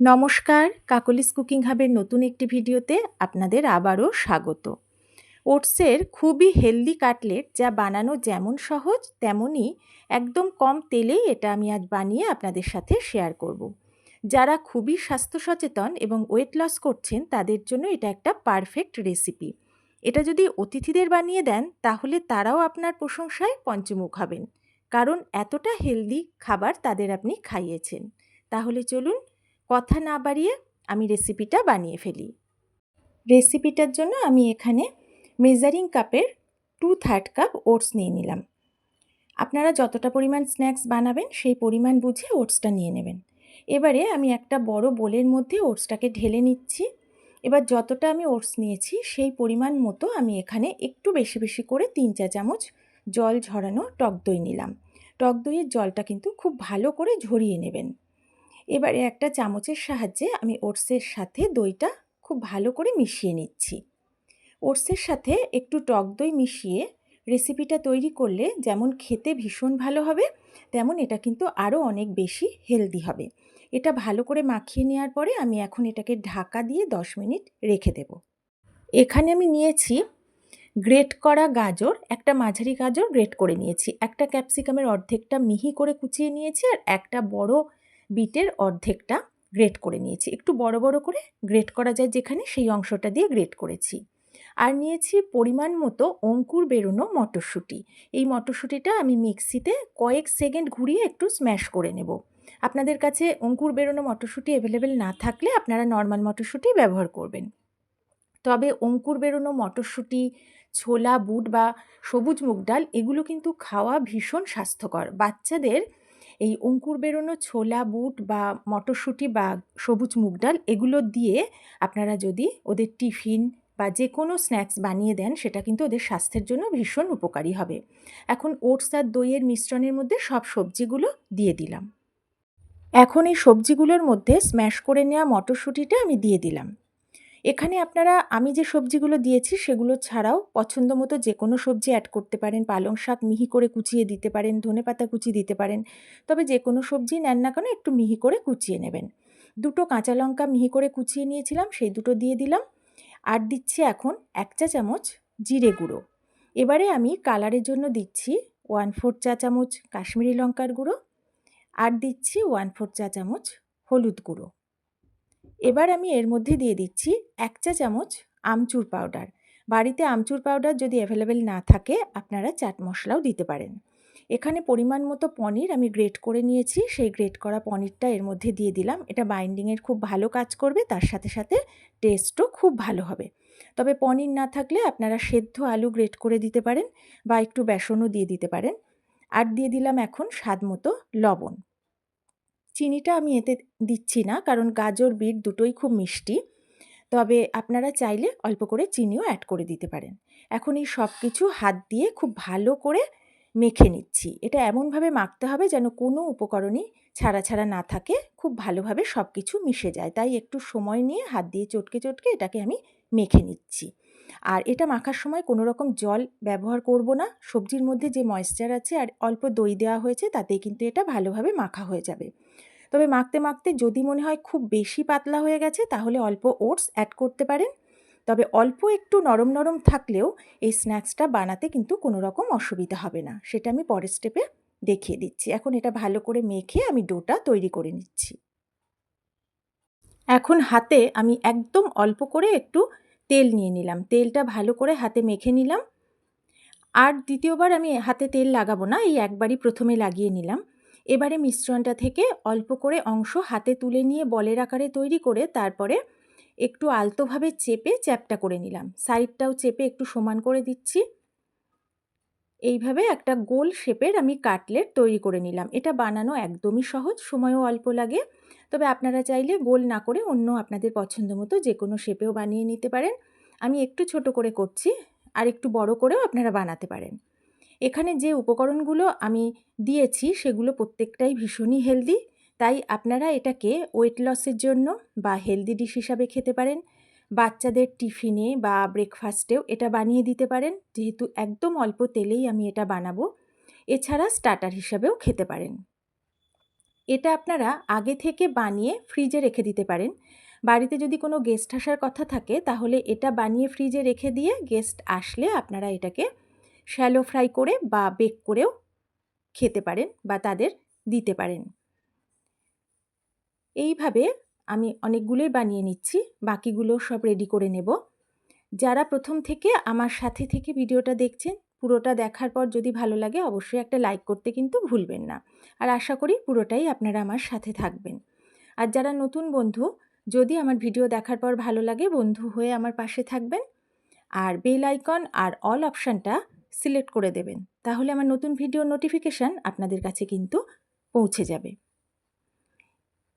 নমস্কার, কাকলিস কুকিং হাবের নতুন একটি ভিডিওতে আপনাদের আবারও স্বাগত। ওটসের খুবই হেলদি কাটলেট যা বানানো যেমন সহজ, তেমনই একদম কম তেলেই এটা আমি আজ বানিয়ে আপনাদের সাথে শেয়ার করব। যারা খুবই স্বাস্থ্য সচেতন এবং ওয়েট লস করছেন, তাদের জন্য এটা একটা পারফেক্ট রেসিপি এটা যদি অতিথিদের বানিয়ে দেন, তাহলে তারাও আপনার প্রশংসায় পঞ্চমুখ হবেন। কারণ এতটা হেলদি খাবার তাদের আপনি খাইয়েছেন। তাহলে চলুন কথা না বাড়িয়ে আমি রেসিপিটা বানিয়ে ফেলি। রেসিপিটার জন্য আমি এখানে মেজারিং কাপের টু থার্ড কাপ ওটস নিয়ে নিলাম। আপনারা যতটা পরিমাণ স্ন্যাক্স বানাবেন, সেই পরিমাণ বুঝে ওটসটা নিয়ে নেবেন। এবারে আমি একটা বড় বোলের মধ্যে ওটসটাকে ঢেলে নিচ্ছি। এবার যতটা আমি ওটস নিয়েছি, সেই পরিমাণ মতো আমি এখানে একটু বেশি বেশি করে তিন চা চামচ জল ঝরানো টক দই নিলাম। টক দইয়ের জলটা কিন্তু খুব ভালো করে ঝরিয়ে নেবেন। এবারে একটা চামচের সাহায্যে আমি ওটসের সাথে দইটা খুব ভালো করে মিশিয়ে নিচ্ছি। ওটসের সাথে একটু টক দই মিশিয়ে রেসিপিটা তৈরি করলে যেমন খেতে ভীষণ ভালো হবে, তেমন এটা কিন্তু আরও অনেক বেশি হেলদি হবে। এটা ভালো করে মাখিয়ে নেওয়ার পরে আমি এখন এটাকে ঢাকা দিয়ে দশ মিনিট রেখে দেব। এখানে আমি নিয়েছি গ্রেট করা গাজর, একটা মাঝারি গাজর গ্রেট করে নিয়েছি। একটা ক্যাপসিকামের অর্ধেকটা মিহি করে কুচিয়ে নিয়েছি আর একটা বড় বিটের অর্ধেকটা গ্রেট করে নিয়েছি। একটু বড় বড় করে গ্রেট করা যায় যেখানে সেই অংশটা দিয়ে গ্রেট করেছি। আর নিয়েছি পরিমাণ মতো অঙ্কুর বেরোনো মটরশুঁটি। এই মটরশুঁটিটা আমি মিক্সিতে কয়েক সেকেন্ড ঘুরিয়ে একটু স্ম্যাশ করে নেব। আপনাদের কাছে অঙ্কুর বেরোনো মটরশুঁটি অ্যাভেলেবেল না থাকলে আপনারা নর্মাল মটরশুঁটি ব্যবহার করবেন। তবে অঙ্কুর বেরোনো মটরশুঁটি, ছোলা, বুট বা সবুজ মুগ ডাল এগুলো কিন্তু খাওয়া ভীষণ স্বাস্থ্যকর। বাচ্চাদের এই অঙ্কুর বেরোনো ছোলা, বুট বা মটরশুঁটি বা সবুজ মুগ ডাল, এগুলো দিয়ে আপনারা যদি ওদের টিফিন বা যে কোনো স্ন্যাক্স বানিয়ে দেন, সেটা কিন্তু ওদের স্বাস্থ্যের জন্য ভীষণ উপকারী হবে। এখন ওটস আর দইয়ের মিশ্রণের মধ্যে সব সবজিগুলো দিয়ে দিলাম। এখন এই সবজিগুলোর মধ্যে স্ম্যাশ করে নেওয়া মটরশুঁটিটা আমি দিয়ে দিলাম। এখানে আপনারা, আমি যে সবজিগুলো দিয়েছি সেগুলো ছাড়াও পছন্দ মতো যে কোনো সবজি অ্যাড করতে পারেন। পালং শাক মিহি করে কুচিয়ে দিতে পারেন, ধনে পাতা কুচি দিতে পারেন। তবে যে কোনো সবজি নেন না কেন, একটু মিহি করে কুচিয়ে নেবেন। দুটো কাঁচা লঙ্কা মিহি করে কুচিয়ে নিয়েছিলাম, সেই দুটো দিয়ে দিলাম। আর দিচ্ছি এখন এক চা চামচ জিরে গুঁড়ো। এবারে আমি কালারের জন্য দিচ্ছি ওয়ান ফোর চা চামচ কাশ্মীরি লঙ্কার গুঁড়ো। আর দিচ্ছি ওয়ান ফোর চা চামচ হলুদ গুঁড়ো। এবার আমি এর মধ্যে দিয়ে দিচ্ছি এক চা চামচ আমচুর পাউডার বাড়িতে আমচুর পাউডার যদি অ্যাভেলেবেল না থাকে, আপনারা চাট মশলাও দিতে পারেন। এখানে পরিমাণ মতো পনির আমি গ্রেট করে নিয়েছি, সেই গ্রেট করা পনিরটা এর মধ্যে দিয়ে দিলাম। এটা বাইন্ডিংয়ের খুব ভালো কাজ করবে, তার সাথে সাথে টেস্টও খুব ভালো হবে। তবে পনির না থাকলে আপনারা সেদ্ধ আলু গ্রেট করে দিতে পারেন বা একটু বেসনও দিয়ে দিতে পারেন। আর দিয়ে দিলাম এখন স্বাদ মতো লবণ। চিনিটা আমি এতে দিচ্ছি না, কারণ গাজর, বিট দুটোই খুব মিষ্টি। তবে আপনারা চাইলে অল্প করে চিনিও অ্যাড করে দিতে পারেন। এখন এই সব কিছু হাত দিয়ে খুব ভালো করে মেখে নিচ্ছি। এটা এমনভাবে মাখতে হবে যেন কোনো উপকরণই ছাড়া ছাড়া না থাকে, খুব ভালোভাবে সব কিছু মিশে যায়। তাই একটু সময় নিয়ে হাত দিয়ে চটকে চটকে এটাকে আমি মেখে নিচ্ছি। আর এটা মাখার সময় কোনো রকম জল ব্যবহার করব না। সবজির মধ্যে যে ময়েশ্চার আছে আর অল্প দই দেওয়া হয়েছে, তাতেই কিন্তু এটা ভালোভাবে মাখা হয়ে যাবে। তবে মাখতে মাখতে যদি মনে হয় খুব বেশি পাতলা হয়ে গেছে, তাহলে অল্প ওটস অ্যাড করতে পারেন। তবে অল্প একটু নরম নরম থাকলেও এই স্ন্যাক্সটা বানাতে কিন্তু কোনো রকম অসুবিধা হবে না। সেটা আমি পরের স্টেপে দেখিয়ে দিচ্ছি। এখন এটা ভালো করে মেখে আমি ডোটা তৈরি করে নিচ্ছি। এখন হাতে আমি একদম অল্প করে একটু তেল নিয়ে নিলাম। তেলটা ভালো করে হাতে মেখে নিলাম। আর দ্বিতীয়বার আমি হাতে তেল লাগাবো না, এই একবারই প্রথমে লাগিয়ে নিলাম। এবারে মিশ্রণটা থেকে অল্প করে অংশ হাতে তুলে নিয়ে বলের আকারে তৈরি করে তারপরে একটু আলতোভাবে চেপে চ্যাপটা করে নিলাম। সাইডটাও চেপে একটু সমান করে দিচ্ছি। এইভাবে একটা গোল শেপের আমি কাটলেট তৈরি করে নিলাম। এটা বানানো একদমই সহজ, সময়ও অল্প লাগে। তবে আপনারা চাইলে গোল না করে অন্য আপনাদের পছন্দ মতো যে কোনো শেপেও বানিয়ে নিতে পারেন। আমি একটু ছোট করে করছি, আর একটু বড় করেও আপনারা বানাতে পারেন। এখানে যে উপকরণগুলো আমি দিয়েছি সেগুলো প্রত্যেকটাই ভীষণই হেলদি তাই আপনারা এটাকে ওয়েট লসের জন্য বা হেলদি ডিশ হিসাবে খেতে পারেন। বাচ্চাদের টিফিনে বা ব্রেকফাস্টেও এটা বানিয়ে দিতে পারেন, যেহেতু একদম অল্প তেলেই আমি এটা বানাবো। এছাড়া স্টার্টার হিসাবেও খেতে পারেন। এটা আপনারা আগে থেকে বানিয়ে ফ্রিজে রেখে দিতে পারেন। বাড়িতে যদি কোনো গেস্ট আসার কথা থাকে, তাহলে এটা বানিয়ে ফ্রিজে রেখে দিয়ে গেস্ট আসলে আপনারা এটাকে শ্যালো ফ্রাই করে বা বেক করেও খেতে পারেন বা তাদের দিতে পারেন। এইভাবে আমি অনেকগুলোই বানিয়ে নিচ্ছি, বাকিগুলো সব রেডি করে নেব। যারা প্রথম থেকে আমার সাথে থেকে ভিডিওটা দেখছেন, পুরোটা দেখার পর যদি ভালো লাগে অবশ্যই একটা লাইক করতে কিন্তু ভুলবেন না। আর আশা করি পুরোটাই আপনারা আমার সাথে থাকবেন। আর যারা নতুন বন্ধু, যদি আমার ভিডিও দেখার পর ভালো লাগে বন্ধু হয়ে আমার পাশে থাকবেন। আর বেল আইকন আর অল অপশানটা সিলেক্ট করে দেবেন। তাহলে আমার নতুন ভিডিও নোটিফিকেশান আপনাদের কাছে কিন্তু পৌঁছে যাবে।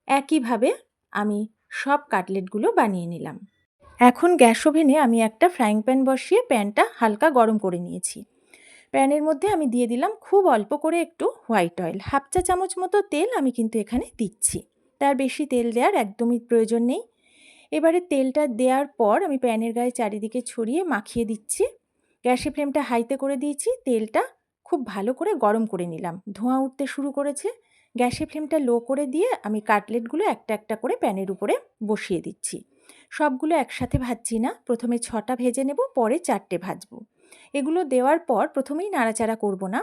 একইভাবে আমি সব কাটলেটগুলো বানিয়ে নিলাম। এখন গ্যাস ওভেনে আমি একটা ফ্রাইং প্যান বসিয়ে প্যানটা হালকা গরম করে নিয়েছি। প্যানের মধ্যে আমি দিয়ে দিলাম খুব অল্প করে একটু হোয়াইট অয়েল। হাফ চা চামচ মতো তেল আমি কিন্তু এখানে দিচ্ছি। তার বেশি তেল দেওয়ার একদমই প্রয়োজন নেই। এবারে তেলটা দেওয়ার পর আমি প্যানের গায়ে চারিদিকে ছড়িয়ে মাখিয়ে দিচ্ছি। গ্যাসের ফ্লেমটা হাইতে করে দিয়েছি, তেলটা খুব ভালো করে গরম করে নিলাম। ধোঁয়া উঠতে শুরু করেছে। গ্যাসে ফ্লেমটা লো করে দিয়ে আমি কাটলেটগুলো একটা একটা করে প্যানের উপরে বসিয়ে দিচ্ছি। সবগুলো একসাথে ভাজছি না। প্রথমে ছটা ভেজে নেব, পরে চারটে ভাজবো। এগুলো দেওয়ার পর প্রথমেই নাড়াচাড়া করব না।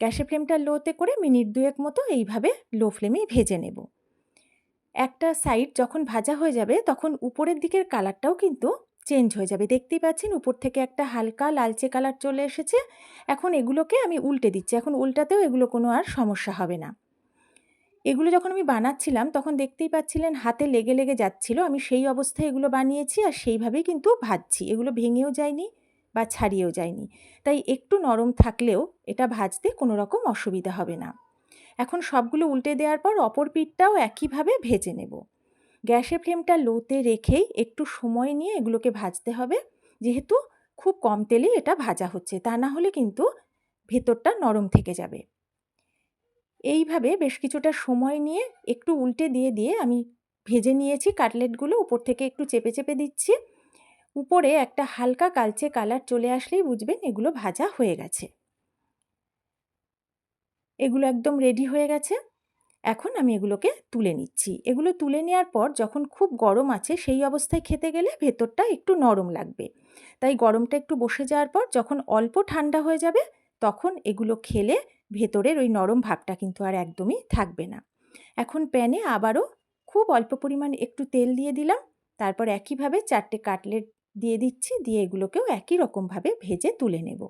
গ্যাসে ফ্লেমটা লোতে করে মিনিট দুয়েক মতো এইভাবে লো ফ্লেমেই ভেজে নেব। একটা সাইড যখন ভাজা হয়ে যাবে, তখন উপরের দিকের কালারটাও কিন্তু চেঞ্জ হয়ে যাবে। দেখতেই পাচ্ছেন, উপর থেকে একটা হালকা লালচে কালার চলে এসেছে। এখন এগুলোকে আমি উল্টে দিচ্ছি। এখন উল্টাতেও এগুলো কোনো আর সমস্যা হবে না। এগুলো যখন আমি বানাচ্ছিলাম, তখন দেখতেই পাচ্ছিলেন হাতে লেগে লেগে যাচ্ছিল। আমি সেই অবস্থায় এগুলো বানিয়েছি আর সেইভাবেই কিন্তু ভাজছি। এগুলো ভেঙেও যায়নি বা ছাড়িয়েও যায়নি। তাই একটু নরম থাকলেও এটা ভাজতে কোনো রকম অসুবিধা হবে না। এখন সবগুলো উল্টে দেওয়ার পর অপর পিঠটাও একইভাবে ভেজে নেব। গ্যাসের ফ্লেমটা লোতে রেখেই একটু সময় নিয়ে এগুলোকে ভাজতে হবে। যেহেতু খুব কম তেলেই এটা ভাজা হচ্ছে, তা না হলে কিন্তু ভেতরটা নরম থেকে যাবে। এইভাবে বেশ কিছুটা সময় নিয়ে একটু উল্টে দিয়ে দিয়ে আমি ভেজে নিয়েছি কাটলেটগুলো, উপর থেকে একটু চেপে চেপে দিচ্ছি। উপরে একটা হালকা কালচে কালার চলে আসলেই বুঝবেন এগুলো ভাজা হয়ে গেছে। এগুলো একদম রেডি হয়ে গেছে। এখন আমি এগুলোকে তুলে নিচ্ছি। এগুলো তুলে নেওয়ার পর যখন খুব গরম আছে, সেই অবস্থায় খেতে গেলে ভেতরটা একটু নরম লাগবে। তাই গরমটা একটু বসে যাওয়ার পর যখন অল্প ঠান্ডা হয়ে যাবে, তখন এগুলো খেলে ভেতরের ওই নরম ভাবটা কিন্তু আর একদমই থাকবে না। এখন প্যানে আবারও খুব অল্প পরিমাণ একটু তেল দিয়ে দিলাম। তারপর একইভাবে চারটে কাটলেট দিয়ে দিচ্ছি, দিয়ে এগুলোকেও একই রকমভাবে ভেজে তুলে নেব।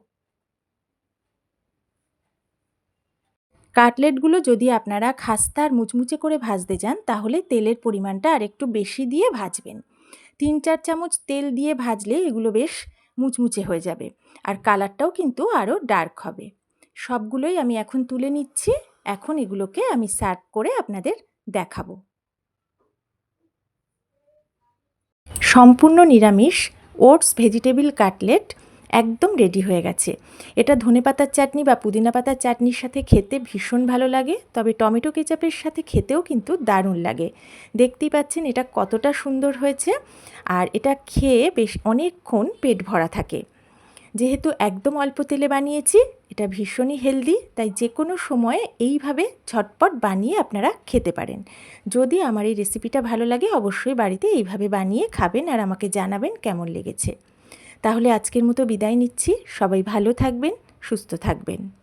কাটলেটগুলো যদি আপনারা খাস্তা আর মুচমুচে করে ভাজতে যান তাহলে তেলের পরিমাণটা আর একটু বেশি দিয়ে ভাজবেন। তিন চার চামচ তেল দিয়ে ভাজলে এগুলো বেশ মুচমুচে হয়ে যাবে আর কালারটাও কিন্তু আরও ডার্ক হবে। সবগুলোই আমি এখন তুলে নিচ্ছি। এখন এগুলোকে আমি সার্ভ করে আপনাদের দেখাবো। সম্পূর্ণ নিরামিষ ওটস ভেজিটেবিল কাটলেট একদম রেডি হয়ে গেছে। এটা ধনে পাতার চাটনি বা পুদিনা পাতার চাটনির সাথে খেতে ভীষণ ভালো লাগে, তবে টমেটো কেচাপের সাথে খেতেও কিন্তু দারুণ লাগে। দেখতেই পাচ্ছেন এটা কতটা সুন্দর হয়েছে, আর এটা খেয়ে বেশ অনেকক্ষণ পেট ভরা থাকে। যেহেতু একদম অল্প তেলে বানিয়েছি, এটা ভীষণই হেলদি তাই যে কোনো সময়ে এইভাবে ঝটপট বানিয়ে আপনারা খেতে পারেন। যদি আমার এই রেসিপিটা ভালো লাগে, অবশ্যই বাড়িতে এইভাবে বানিয়ে খাবেন আর আমাকে জানাবেন কেমন লেগেছে। তাহলে আজকের মতো বিদায় নিচ্ছি। সবাই ভালো থাকবেন সুস্থ থাকবেন।